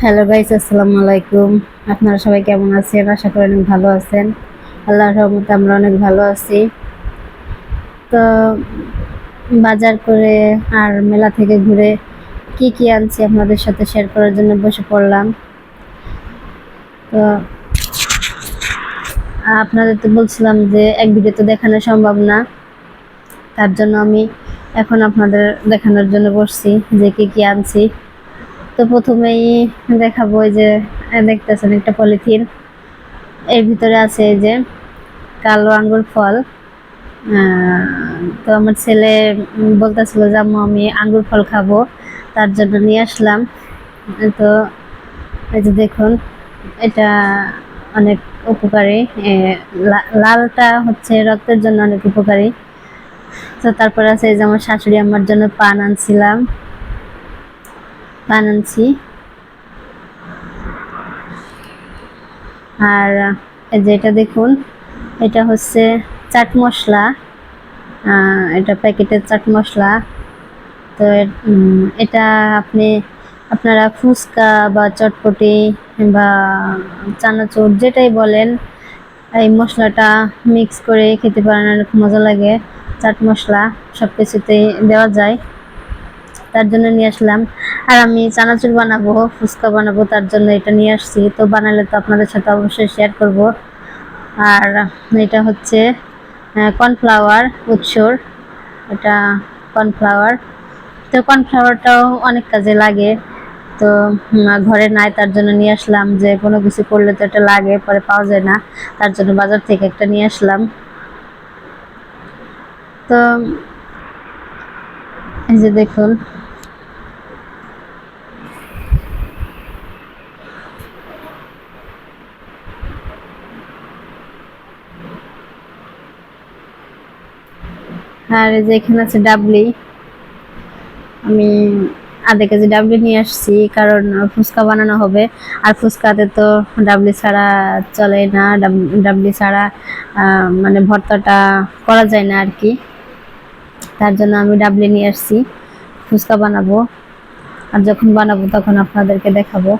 Hello guys আসসালামু আলাইকুম। আপনারা সবাই কেমন আছেন? আশা করি অনেক ভালো আছেন। আল্লাহর রহমতে আমরা অনেক ভালো আছি। তো বাজার করে আর মেলা থেকে ঘুরে কি কি আনছি আপনাদের সাথে শেয়ার করার জন্য বসে পড়লাম। তো আপনাদের তো বলছিলাম যে এক ভিডিও তো দেখানো সম্ভব না। তার জন্য আমি এখন আপনাদের দেখানোর জন্য বসছি যে কি কি আনছি। তো প্রথমেই দেখাবো এই যে দেখতেছেন একটা পলিথিন। এর ভিতরে আছে এই যে কালো আঙ্গুর ফল। তো আমার ছেলে বলতেছিল যে, আম্মু, আমি আঙ্গুর ফল খাব। তার জন্য নিয়ে আসলাম। তো এই যে দেখুন, এটা অনেক উপকারী। লালটা হচ্ছে রক্তের জন্য অনেক উপকারী। তো তারপর আছে এই যে আমার শাশুড়ি আমার জন্য পান আনছিলাম। আনছি আর এই যে এটা দেখুন, এটা হচ্ছে চাট মশলা। এটা প্যাকেটের চাট মশলা। তো এটা আপনি, আপনারা ফুচকা বা চটপটি বা চানাচুর যেটাই বলেন, এই মশলাটা মিক্স করে খেতে পারেন, অনেক মজা লাগে। চাট মশলা সব কিছুতেই দেওয়া যায়। তার জন্য নিয়ে আসলাম। আর আমি চানাচুর বানাবো, ফুচকা বানাবো, তার জন্য এটা নিয়ে আসছি। তো বানালে তো আপনাদের সাথে অবশ্যই শেয়ার করব। আর এটা হচ্ছে কর্নফ্লাওয়ার উৎসর। এটা কর্নফ্লাওয়ার তো কর্নফ্লাওয়ারটাও অনেক কাজে লাগে। তো ঘরে নাই তার জন্য নিয়ে আসলাম যে কোনো কিছু করলে তো এটা লাগে, পরে পাওয়া যায় না। তার জন্য বাজার থেকে একটা নিয়ে আসলাম। তো, এই যে দেখুন আর যে এখানে আছে ডাবলি। আমি আধা কেজি ডাবলি নিয়ে আসছি, কারণ ফুচকা বানানো হবে। আর ফুচকাতে তো ডাবলি ছাড়া চলে না। ডাব- ডাবলি ছাড়া মানে ভর্তাটা করা যায় না আর কি তার জন্য আমি ডাবলি নিয়ে আসছি। ফুচকা বানাবো। আর যখন বানাবো তখন আপনাদেরকে দেখাবো।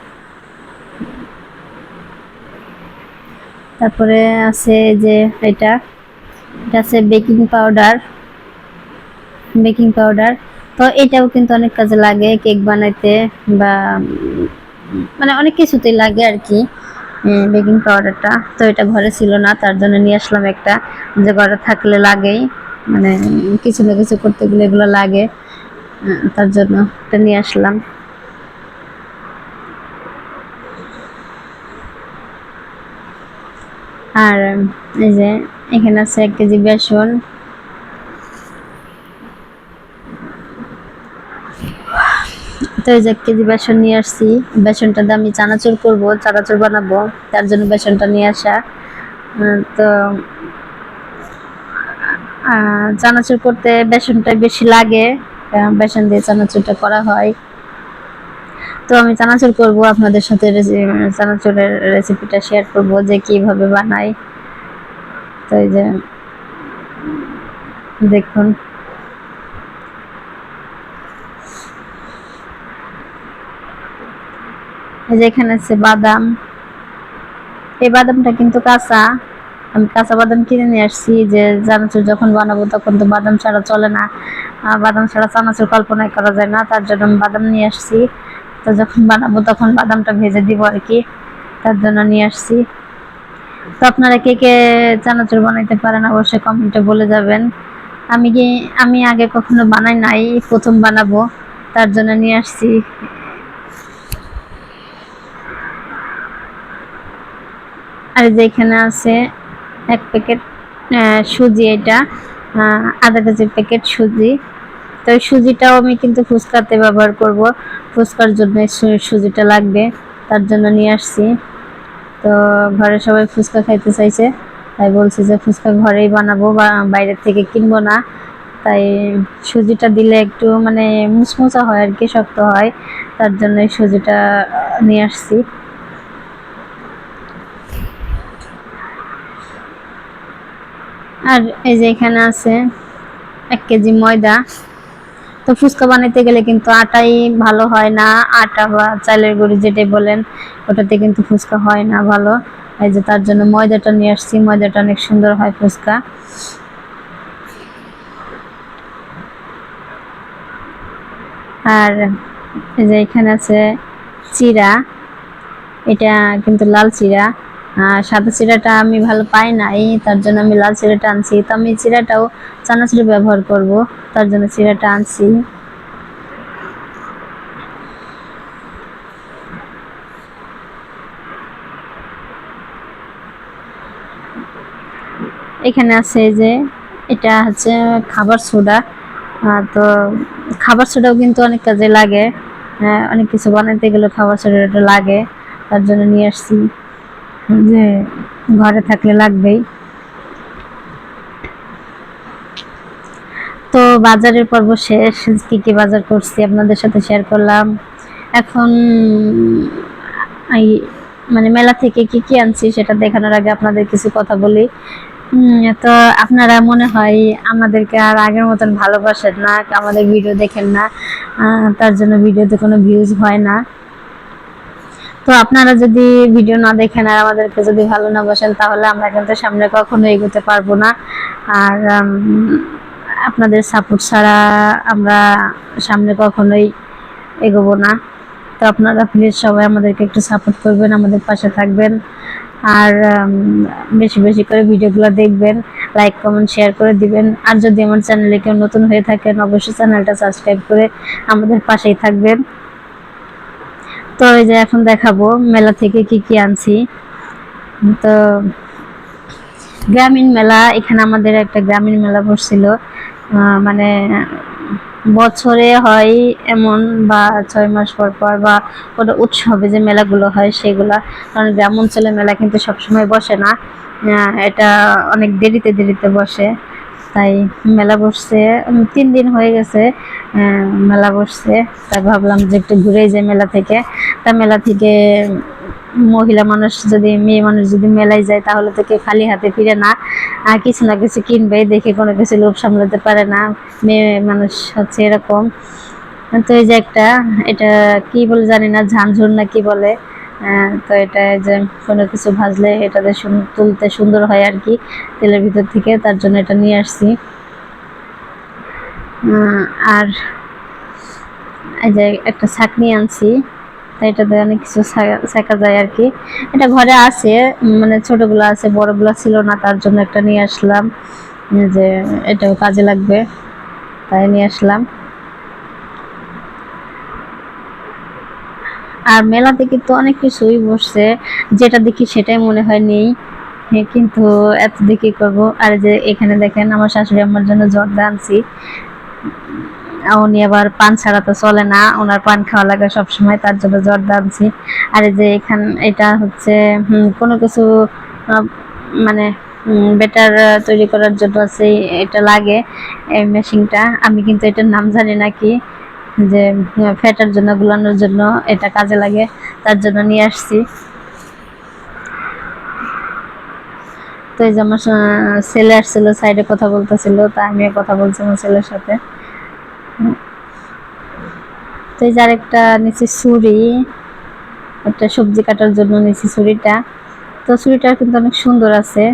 তারপরে আছে যে এটা। এটা আছে বেকিং পাউডার। Baking powder. তো এটাও কিন্তু অনেক কাজে লাগে কেক বানাইতে বা মানে অনেক কিছুতেই লাগে আর কি বেকিং পাউডারটা। তো এটা ঘরে ছিল না, তার জন্য নিয়ে আসলাম একটা। যে ঘরে থাকলে লাগেই মানে কিছু না কিছু করতে গেলে এগুলো লাগে। তার জন্য এটা নিয়ে আসলাম। আর এই যে, এখানে আছে এক কেজি বেসন। তো এই যে কেজি বেসন নিয়ে আসছি। বেসনটা দিয়ে আমি চানাচুর করব, চানাচুর বানাবো। তার জন্য বেসনটা নিয়ে আসা। তো চানাচুর করতে বেসনটা বেশি লাগে। বেসন দিয়ে চানাচুরটা করা হয়। তো আমি চানাচুর করব, আপনাদের সাথে রেসি- চানাচুরের রেসিপিটা শেয়ার করব, যে কীভাবে বানাই। তো এই যে, দেখুন। এই যে এখানে আছে বাদাম। এই বাদামটা কিন্তু কাঁচা। আমি কাঁচা বাদাম কিনে নিয়ে আসছি যে চানাচুর যখন বানাবো তখন তো বাদাম ছাড়া চলে না। বাদাম ছাড়া চানাচুর কল্পনাই করা যায় না, তার জন্য বাদাম নিয়ে আসছি। তো যখন বানাবো তখন বাদামটা ভেজে দিব আর কি, তার জন্য নিয়ে আসছি। তো আপনারা কে কে চানাচুর বানাইতে পারেন অবশ্যই কমেন্টে বলে যাবেন। আমি কি আমি আগে কখনো বানাই নাই, প্রথম বানাবো, তার জন্য নিয়ে আসছি। আর যে এখানে আছে এক প্যাকেট সুজি এটা আধা কেজির প্যাকেট সুজি। তো সুজিটাও আমি কিন্তু ফুচকাতে ব্যবহার করব। ফুচকার জন্য সুজিটা লাগবে, তার জন্য নিয়ে আসছি। তো ঘরে সবাই ফুচকা খাইতে চাইছে, তাই বলছি যে ফুচকা ঘরেই বানাবো, বা বাইরের থেকে কিনবো না। তাই সুজিটা দিলে একটু মানে মুচমুচা হয় আর কি, শক্ত হয়, তার জন্য সুজিটা নিয়ে আসছি। আর এই যে এখানে আছে এক কেজি ময়দা। তো ফুচকা বানাইতে গেলে কিন্তু আটাই ভালো হয় না, আটা বা চালের গুঁড়ি যেটাই বলেন, ওটাতে কিন্তু ফুচকা হয় না ভালো। এই যে তার জন্য ময়দাটা নিয়ে আসছি, ময়দাটা অনেক সুন্দর হয় ফুচকা। আর এই যে এখানে আছে চিরা, এটা কিন্তু লাল চিরা। সাদা চিরাটা আমি ভালো পাই নাই তার জন্য আমি লাল চিরাটা আনছি। তো আমি চিরাটাও চানাচুরি ব্যবহার করব তার জন্য চিরাটা আনছি। এখানে আছে যে এটা হচ্ছে খাবার সোডা। তো খাবার সোডাও কিন্তু অনেক কাজে লাগে। আহ, অনেক কিছু বানাইতে গেলে খাবার সোডাটা লাগে তার জন্য নিয়ে আসছি। যে ঘরে থাকলে লাগবেই। তো বাজারের পর্ব শেষ, কি কি বাজার করছি আপনাদের সাথে শেয়ার করলাম। এখন এই মানে মেলা থেকে কি কি আনছি সেটা দেখানোর আগে আপনাদের কিছু কথা বলি। তো আপনারা মনে হয় আমাদেরকে আর আগের মতন ভালোবাসেন না, আমাদের ভিডিও দেখেন না। তার জন্য ভিডিওতে কোনো ভিউজ হয় না। তো আপনারা যদি ভিডিও না দেখেন আর আমাদেরকে যদি ভালো না বাসেন, তাহলে আমরা কিন্তু সামনে কখনো এগোতে পারব না। আর আপনাদের সাপোর্ট ছাড়া আমরা সামনে কখনোই এগোবো না। তো আপনারা প্লিজ সবাই আমাদেরকে একটু সাপোর্ট করবেন, আমাদের পাশে থাকবেন। আর বেশি বেশি করে ভিডিওগুলো দেখবেন লাইক কমেন্ট শেয়ার করে দিবেন। আর যদি আমার চ্যানেলে কেউ নতুন হয়ে থাকেন, অবশ্যই চ্যানেলটা সাবস্ক্রাইব করে আমাদের পাশেই থাকবেন। তো এই যে এখন দেখাবো মেলা থেকে কি কি আনছি। তো গ্রামীণ মেলা, এখানে আমাদের একটা গ্রামীণ মেলা বসছিল। মানে বছরে হয় এমন বা ছয় মাস পর পর বা কোনো উৎসবে যে মেলাগুলো হয় সেগুলা। কারণ গ্রাম অঞ্চলে মেলা কিন্তু সবসময় বসে না। এটা অনেক দেরিতে দেরিতে বসে। তাই মেলা বসছে তিন দিন হয়ে গেছে মেলা বসছে। তাই ভাবলাম যে একটু ঘুরেই যাই মেলা থেকে। তা মেলা থেকে মহিলা মানুষ যদি, মেয়ে মানুষ যদি মেলায় যায়, তাহলে তো কেউ খালি হাতে ফিরে না। কিছু না কিছু কিনবে দেখে কোনো কিছু লোভ সামলাতে পারে না। মেয়ে মানুষ হচ্ছে এরকম। তো এই যে একটা, এটা কি বলে জানি না, ঝানঝুর না কি বলে। তো এটা যে কোনো কিছু ভাজলে এটাতে তুলতে সুন্দর হয় আর কি তেলের ভিতর থেকে, তার জন্য এটা নিয়ে আসছি। আর এই যে একটা ছাকনি আনছি তাই এটাতে অনেক কিছু শেখা যায় আর কি। এটা ঘরে আছে মানে ছোটগুলো আছে, বড়গুলো ছিল না, তার জন্য একটা নিয়ে আসলাম। যে এটাও কাজে লাগবে, তাই নিয়ে আসলাম। আর মেলাতে কিন্তু অনেক কিছুই বসছে। যেটা দেখি সেটাই মনে হয় নেই। কিন্তু এত দেখি করব? আর যে এখানে দেখেন আমার শাশুড়ি আমার জন্য জর্দা আনছি। উনি আবার পান ছাড়া তো চলে না। ওনার পান খাওয়া লাগে সবসময়, তার জন্য জর্দা আনছি। আর যে এখান, এটা হচ্ছে কোনো কিছু মানে বেটার তৈরি করার জন্য আছে, এটা লাগে, এই মেশিনটা। আমি কিন্তু এটার নাম জানি না কি। যে ফ্যাটার জন্য গুলানোর জন্য এটা কাজে লাগে তার জন্য নিয়ে আসছি। তো এই যে আমার ছেলে আসছিল সাইডে কথা বলতেছিল তা আমিও কথা বলছি আমার ছেলের সাথে। তো এই যে আরেকটা নিচে ছুরি একটা সবজি কাটার জন্য নিচে ছুরিটা। তো ছুরিটা কিন্তু অনেক সুন্দর আছে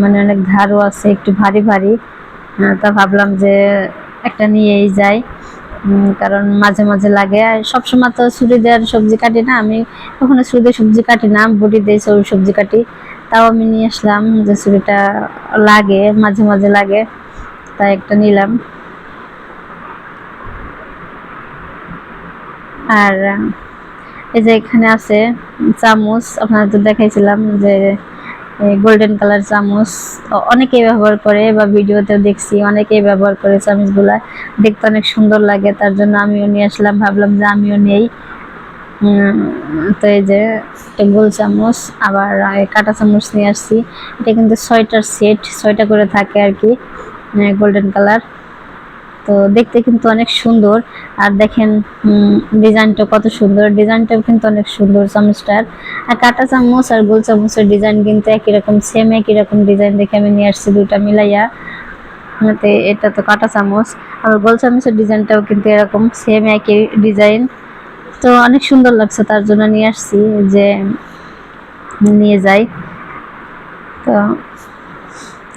মানে অনেক ধারও আছে একটু ভারী ভারী। তা ভাবলাম যে একটা নিয়েই যাই। উম, কারণ মাঝে মাঝে লাগে। আর সবসময় তো ছুরি দেওয়ার সবজি কাটি না। আমি কখনো ছুরি দিয়ে সবজি কাটি না, বটি দিয়ে সব- সবজি কাটি। তাও আমি নিয়ে আসলাম যে ছুরিটা লাগে, মাঝে মাঝে লাগে। তাই একটা নিলাম। আর, এই যে এখানে আছে চামচ। আপনাদের তো দেখাইছিলাম যে গোল্ডেন কালার চামচ। অনেকেই ব্যবহার করে বা ভিডিওতেও দেখছি, অনেকেই ব্যবহার করে চামচগুলা। দেখতে অনেক সুন্দর লাগে, তার জন্য আমিও নিয়ে আসলাম, ভাবলাম যে আমিও নেই। তো এই যে গোল চামচ, আবার কাঁটা চামচ নিয়ে আসছি। এটা কিন্তু ছয়টার সেট ছয়টা করে থাকে আর কি গোল্ডেন কালার তো দেখতে কিন্তু অনেক সুন্দর। আর দেখেন ডিজাইনটা কত সুন্দর। ডিজাইনটাও কিন্তু অনেক সুন্দর চামচটার আর কাঁটা চামচ আর গোল চামচের ডিজাইন কিন্তু একই রকম সেম একই রকম ডিজাইন দেখে আমি নিয়ে আসছি দুটা মিলাইয়া। এটা তো কাটা চামচ, আর গোল চামচের ডিজাইনটাও কিন্তু এরকম সেম একই ডিজাইন। তো অনেক সুন্দর লাগছে তার জন্য নিয়ে আসছি, যে নিয়ে যাই। তো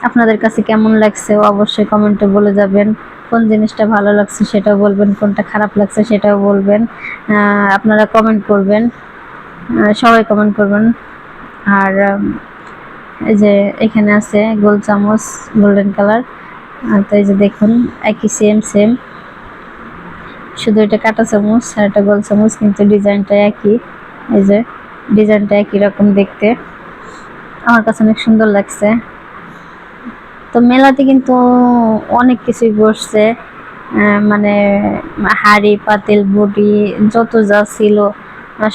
আপনাদের কাছে কেমন লাগছে? অবশ্যই কমেন্টে বলে যাবেন। কোন জিনিসটা ভালো লাগছে সেটাও বলবেন, কোনটা খারাপ লাগছে সেটাও বলবেন। আপনারা কমেন্ট করবেন। সবাই কমেন্ট করবেন। আর এই যে এখানে আছে গোল চামচ গোল্ডেন কালার তো এই যে দেখুন, একই সেম সেম শুধু এটা কাটা চামচ আর এটা গোল চামচ, কিন্তু ডিজাইনটা একই। এই যে ডিজাইনটা একই রকম দেখতে। আমার কাছে অনেক সুন্দর লাগছে। মেলাতে কিন্তু অনেক কিছুই বসছে মানে হাড়ি, পাতিল বুটি যত যা ছিল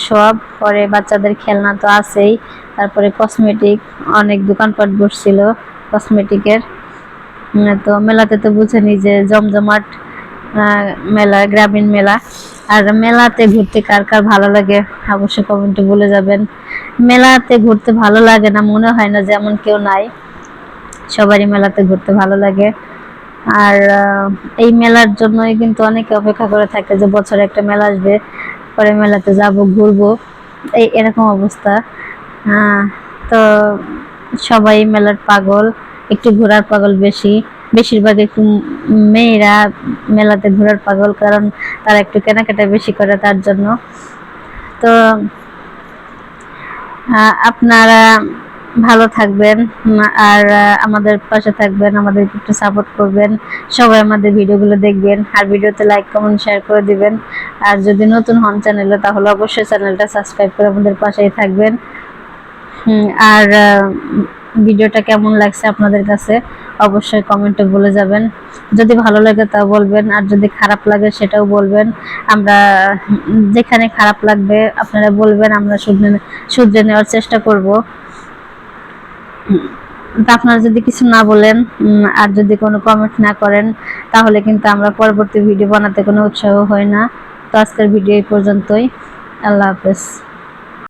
সব। পরে বাচ্চাদের খেলনা তো আছেই। তারপরে কসমেটিক অনেক দোকানপাট বসছিল কসমেটিকের তো মেলাতে তো বুঝেনি যে জমজমাট মেলা, গ্রামীণ মেলা। আর মেলাতে ঘুরতে কার কার ভালো লাগে অবশ্যই কমেন্টে বলে যাবেন। মেলাতে ঘুরতে ভালো লাগে না, মনে হয় না যেমন কেউ নাই। সবারই মেলাতে ঘুরতে ভালো লাগে। আর এই মেলার জন্যই কিন্তু অনেকে অপেক্ষা করে থাকে যে বছরে একটা মেলা আসবে, পরে মেলাতে যাব, ঘুরবো। এই এরকম অবস্থা। তো সবাই মেলার পাগল, একটু ঘোরার পাগল বেশি। বেশিরভাগ একটু মেয়েরা মেলাতে ঘোরার পাগল, কারণ তারা একটু কেনাকাটা বেশি করে তার জন্য। তো আপনারা ভালো থাকবেন আর আমাদের পাশে থাকবেন আমাদের একটু সাপোর্ট করবেন, সবাই আমাদের ভিডিওগুলো দেখবেন, আর ভিডিওতে লাইক কমেন্ট শেয়ার করে দিবেন। আর যদি নতুন হন চ্যানেলে, তাহলে অবশ্যই চ্যানেলটা সাবস্ক্রাইব করে আমাদের পাশেই থাকবেন। আর ভিডিওটা কেমন লাগছে আপনাদের কাছে, অবশ্যই কমেন্টে বলে যাবেন। যদি ভালো লাগে তা বলবেন, আর যদি খারাপ লাগে সেটাও বলবেন। আমরা, যেখানে খারাপ লাগবে, আপনারা বলবেন, আমরা শুধরে শুধরে নেওয়ার চেষ্টা করব। আপনারা যদি কিছু না বলেন আর যদি কোনো কমেন্ট না করেন, তাহলে কিন্তু আমরা পরবর্তী ভিডিও বানাতে কোনো উৎসাহ হয় না। তো আজকের ভিডিও এই পর্যন্তই। আল্লাহ হাফেজ।